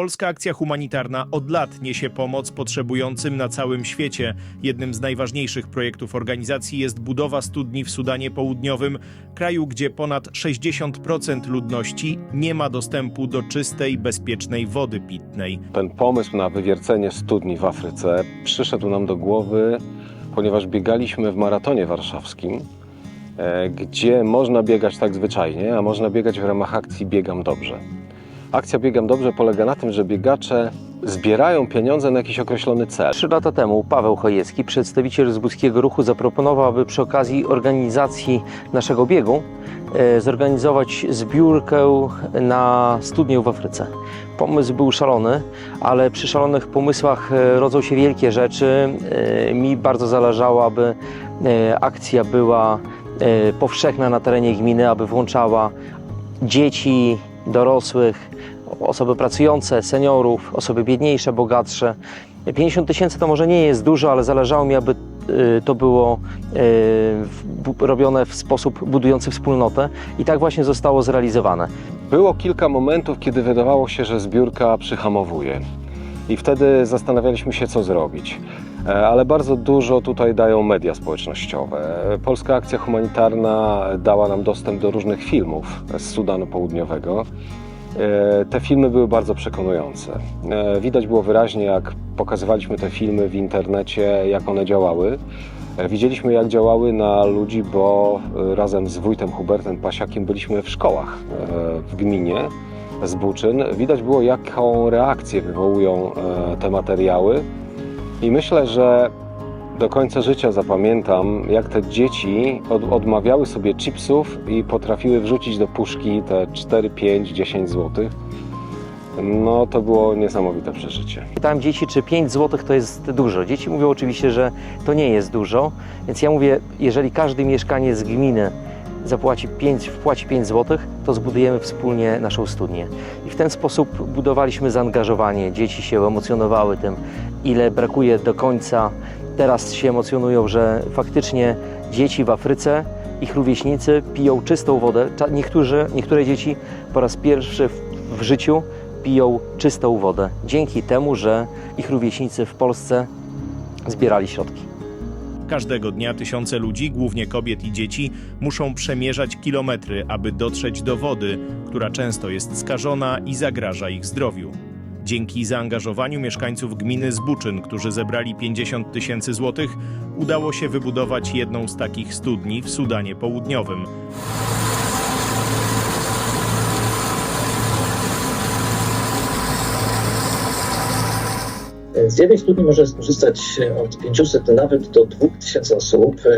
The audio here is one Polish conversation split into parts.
Polska Akcja Humanitarna od lat niesie pomoc potrzebującym na całym świecie. Jednym z najważniejszych projektów organizacji jest budowa studni w Sudanie Południowym, kraju, gdzie ponad 60% ludności nie ma dostępu do czystej, bezpiecznej wody pitnej. Ten pomysł na wywiercenie studni w Afryce przyszedł nam do głowy, ponieważ biegaliśmy w maratonie warszawskim, e, gdzie można biegać tak zwyczajnie, a można biegać w ramach akcji Biegam Dobrze. Akcja Biegam Dobrze polega na tym, że biegacze zbierają pieniądze na jakiś określony cel. Trzy lata temu Paweł Chojecki, przedstawiciel z Łódzkiego Ruchu, zaproponował, aby przy okazji organizacji naszego biegu e, zorganizować zbiórkę na studnię w Afryce. Pomysł był szalony, ale przy szalonych pomysłach e, rodzą się wielkie rzeczy. E, Mi bardzo zależało, aby e, akcja była e, powszechna na terenie gminy, aby włączała dzieci, dorosłych, osoby pracujące, seniorów, osoby biedniejsze, bogatsze. 50 tysięcy to może nie jest dużo, ale zależało mi, aby y, to było y, robione w sposób budujący wspólnotę i tak właśnie zostało zrealizowane. Było kilka momentów, kiedy wydawało się, że zbiórka przyhamowuje. I wtedy zastanawialiśmy się, co zrobić. E, Ale bardzo dużo tutaj dają media społecznościowe. Polska Akcja Humanitarna dała nam dostęp do różnych filmów z Sudanu Południowego. E, Te filmy były bardzo przekonujące. E, Widać było wyraźnie, jak pokazywaliśmy te filmy w internecie, jak one działały. E, Widzieliśmy, jak działały na ludzi, bo e, razem z wójtem Hubertem Pasiakiem byliśmy w szkołach e, w gminie z Buczyn. Widać było, jaką reakcję wywołują e, te materiały. I myślę, że do końca życia zapamiętam, jak te dzieci od, odmawiały sobie chipsów i potrafiły wrzucić do puszki te 4, 5, 10 złotych. No to było niesamowite przeżycie. Pytałem dzieci, czy 5 zł to jest dużo. Dzieci mówią oczywiście, że to nie jest dużo, więc ja mówię, jeżeli każdy mieszkaniec gminy zapłaci 5, wpłaci 5 zł, to zbudujemy wspólnie naszą studnię. I w ten sposób budowaliśmy zaangażowanie. Dzieci się emocjonowały tym, ile brakuje do końca. Teraz się emocjonują, że faktycznie dzieci w Afryce, ich rówieśnicy piją czystą wodę. Niektórzy, niektóre dzieci po raz pierwszy w, w życiu piją czystą wodę dzięki temu, że ich rówieśnicy w Polsce zbierali środki. Każdego dnia tysiące ludzi, głównie kobiet i dzieci, muszą przemierzać kilometry, aby dotrzeć do wody, która często jest skażona i zagraża ich zdrowiu. Dzięki zaangażowaniu mieszkańców gminy Zbuczyn, którzy zebrali 50 tysięcy złotych, udało się wybudować jedną z takich studni w Sudanie Południowym. Z jednej studni może skorzystać od 500 nawet do 2000 osób e,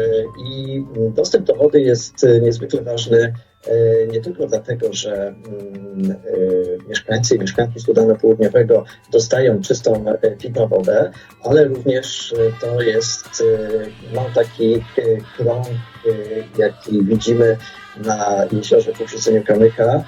i dostęp do wody jest e, niezwykle ważny e, nie tylko dlatego, że mm, mieszkańcy i mieszkanki Sudanu Południowego dostają czystą pitną wodę, ale również to jest e, no, taki krąg, jaki widzimy na jeziorze po wrzuceniu kamyka,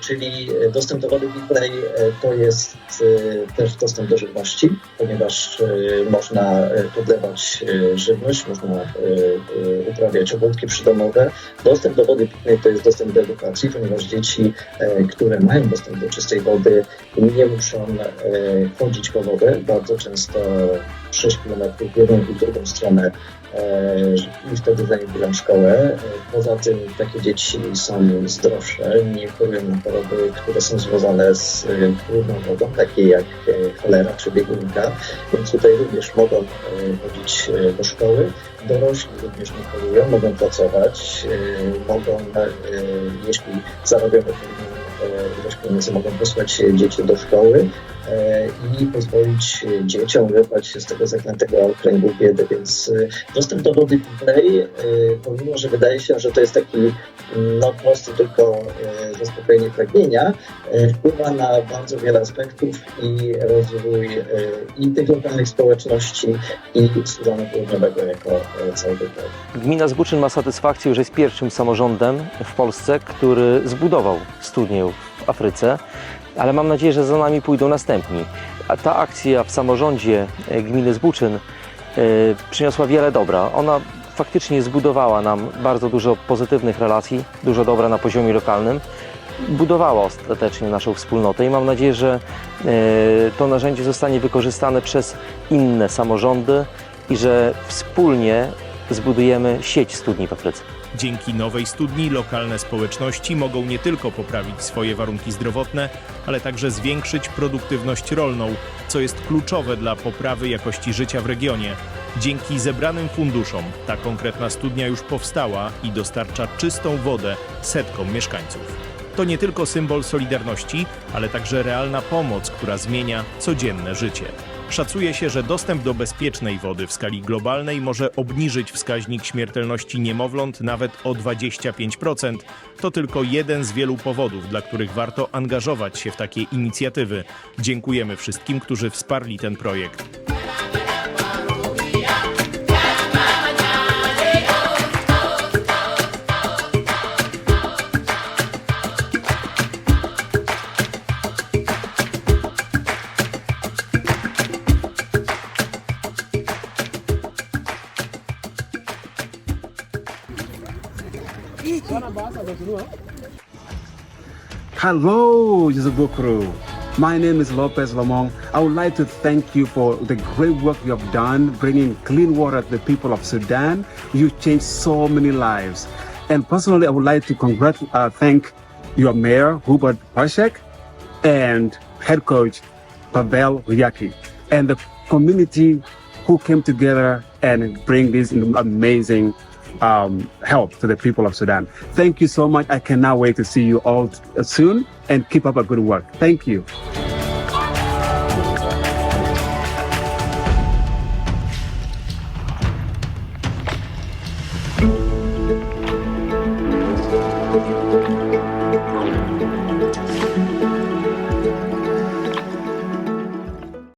czyli dostęp do wody pitnej e, to jest e, też dostęp do żywności, ponieważ e, można e, podlewać e, żywność, można e, e, uprawiać obróbki przydomowe. Dostęp do wody pitnej to jest dostęp do edukacji, ponieważ dzieci, e, które mają dostęp do czystej wody, nie muszą e, chodzić po wodę. Bardzo często 6 km w jedną i drugą stronę e, i wtedy zaniedbują szkołę. E, Poza tym takie dzieci są zdrowsze, nie chorują na choroby, które są związane z e, brudną wodą, takie jak cholera czy biegunka, więc tutaj również mogą chodzić do szkoły. Dorośli również nie chorują, mogą pracować, mogą, jeśli zarobią odpowiednią e, ilość pieniędzy, mogą posłać e, dzieci do szkoły e, i pozwolić e, dzieciom wyrwać się z tego zaklętego kręgu biedy, więc e, dostęp do wody pitnej, e, pomimo, że wydaje się, że to jest taki mm, no, prosty tylko e, zaspokojenie pragnienia, e, wpływa na bardzo wiele aspektów i rozwój e, i tych lokalnych społeczności i Sudanu Południowego jako e, całego kraju. Gmina Zbuczyn ma satysfakcję, że jest pierwszym samorządem w Polsce, który zbudował studnię Afryce, ale mam nadzieję, że za nami pójdą następni. A ta akcja w samorządzie e, gminy Zbuczyn e, przyniosła wiele dobra. Ona faktycznie zbudowała nam bardzo dużo pozytywnych relacji, dużo dobra na poziomie lokalnym. budowała ostatecznie naszą wspólnotę i mam nadzieję, że e, to narzędzie zostanie wykorzystane przez inne samorządy i że wspólnie zbudujemy sieć studni w Afryce. Dzięki nowej studni lokalne społeczności mogą nie tylko poprawić swoje warunki zdrowotne, ale także zwiększyć produktywność rolną, co jest kluczowe dla poprawy jakości życia w regionie. Dzięki zebranym funduszom ta konkretna studnia już powstała i dostarcza czystą wodę setkom mieszkańców. To nie tylko symbol solidarności, ale także realna pomoc, która zmienia codzienne życie. Szacuje się, że dostęp do bezpiecznej wody w skali globalnej może obniżyć wskaźnik śmiertelności niemowląt nawet o 25%. To tylko jeden z wielu powodów, dla których warto angażować się w takie inicjatywy. Dziękujemy wszystkim, którzy wsparli ten projekt. Hello, Yuzubukuru. My name is Lopez Lamong. I would like to thank you for the great work you have done bringing clean water to the people of Sudan. You changed so many lives. And personally, I would like to congratulate, uh, thank your mayor, Hubert Pashek, and head coach, Pavel Ryaki, and the community who came together and bring this amazing um, help to the people of Sudan. Thank you so much. I cannot wait to see you all soon and keep up a good work. Thank you.